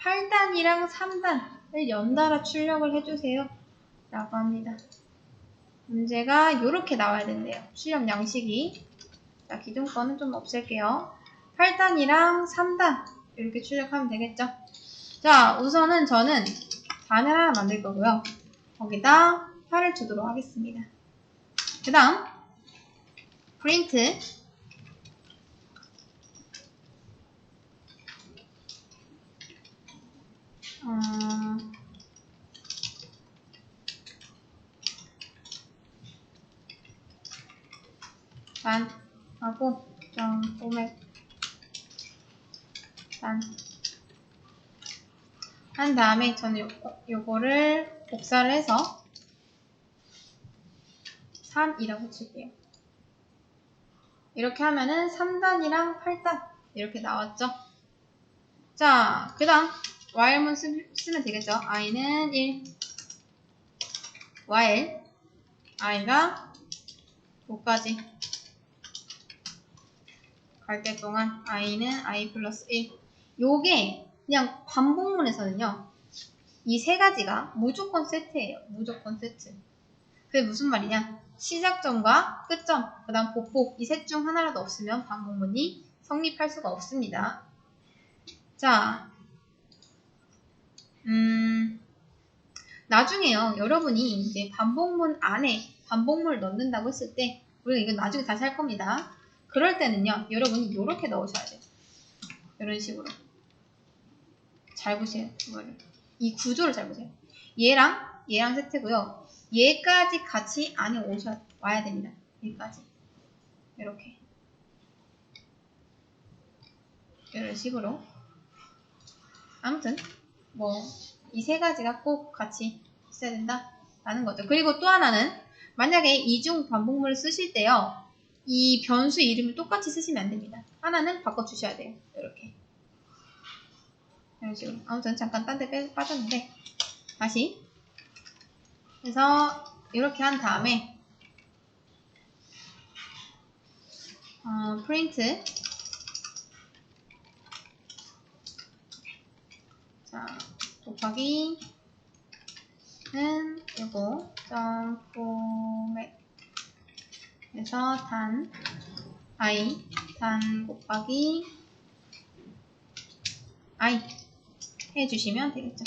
8단이랑 3단을 연달아 출력을 해주세요. 라고 합니다. 문제가 이렇게 나와야 된대요. 출력 양식이. 자, 기존 거는 좀 없앨게요. 8단이랑 3단 이렇게 출력하면 되겠죠. 자, 우선은 저는 단을 하나 만들 거고요. 거기다 8을 주도록 하겠습니다. 그 다음 프린트 어, 단 하고 좀 포맷 단한 다음에 저는 요, 요거를 복사를 해서 3이라고 칠게요. 이렇게 하면은 3단이랑 8단 이렇게 나왔죠? 자, 그 다음 while문 쓰, 쓰면 되겠죠? i는 1 while i가 5까지 갈 때 동안 i는 i 플러스 1 요게 그냥 반복문에서는요 이 세 가지가 무조건 세트예요. 무조건 세트. 그게 무슨 말이냐? 시작점과 끝점 그 다음 보폭 이 셋 중 하나라도 없으면 반복문이 성립할 수가 없습니다. 자 음, 나중에요. 여러분이 이제 반복문 안에 반복문을 넣는다고 했을 때, 우리가 이건 나중에 다시 할 겁니다. 그럴 때는요, 여러분이 이렇게 넣으셔야 돼요. 이런 식으로. 잘 보세요. 이거를. 이 구조를 잘 보세요. 얘랑, 얘랑 세트고요. 얘까지 같이 안에 오셔, 와야 됩니다. 얘까지. 이렇게. 이런 식으로. 아무튼, 뭐 이 세 가지가 꼭 같이 있어야 된다라는 거죠. 그리고 또 하나는 만약에 이중 반복문을 쓰실 때요. 이 변수 이름을 똑같이 쓰시면 안 됩니다. 하나는 바꿔주셔야 돼요. 이렇게. 이런 식으로. 아무튼 잠깐 딴 데 빠졌는데 다시 그래서 이렇게 한 다음에 어, 프린트 자, 곱하기는 요거 점 포맷 그래서 단 i 단 곱하기 i 해주시면 되겠죠.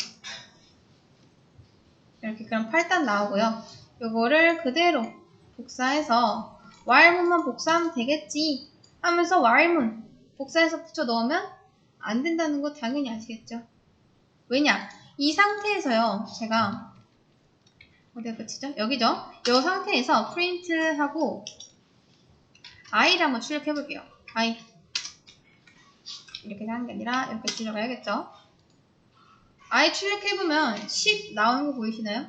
이렇게 그럼 8단 나오고요. 요거를 그대로 복사해서 while문만 복사하면 되겠지 하면서 while문 복사해서 붙여 넣으면 안 된다는 거 당연히 아시겠죠? 왜냐? 이 상태에서요, 제가, 어디에 붙이죠? 여기죠? 이 상태에서 프린트하고 i를 한번 출력해 볼게요. i. 이렇게 하는 게 아니라 이렇게 출력해야겠죠? i 출력해 보면 10 나오는 거 보이시나요?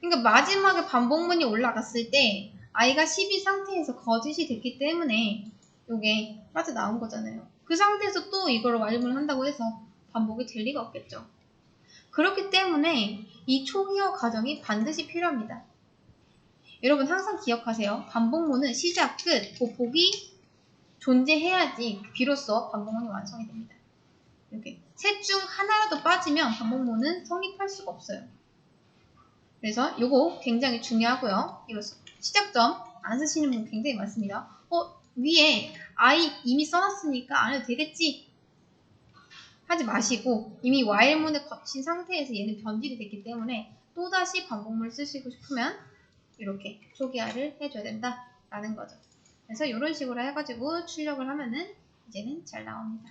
그러니까 마지막에 반복문이 올라갔을 때 i가 10이 상태에서 거짓이 됐기 때문에 이게 빠져나온 거잖아요. 그 상태에서 또 이걸 완료를 한다고 해서 반복이 될 리가 없겠죠. 그렇기 때문에 이 초기화 과정이 반드시 필요합니다. 여러분 항상 기억하세요. 반복문은 시작, 끝, 보폭이 존재해야지 비로소 반복문이 완성이 됩니다. 이렇게 셋 중 하나라도 빠지면 반복문은 성립할 수가 없어요. 그래서 이거 굉장히 중요하고요. 이거 시작점 안 쓰시는 분 굉장히 많습니다. 어 위에 i 이미 써놨으니까 안 해도 되겠지 하지 마시고 이미 while문을 거친 상태에서 얘는 변질이 됐기 때문에 또다시 반복문을 쓰시고 싶으면 이렇게 초기화를 해줘야 된다라는 거죠. 그래서 이런 식으로 해가지고 출력을 하면은 이제는 잘 나옵니다.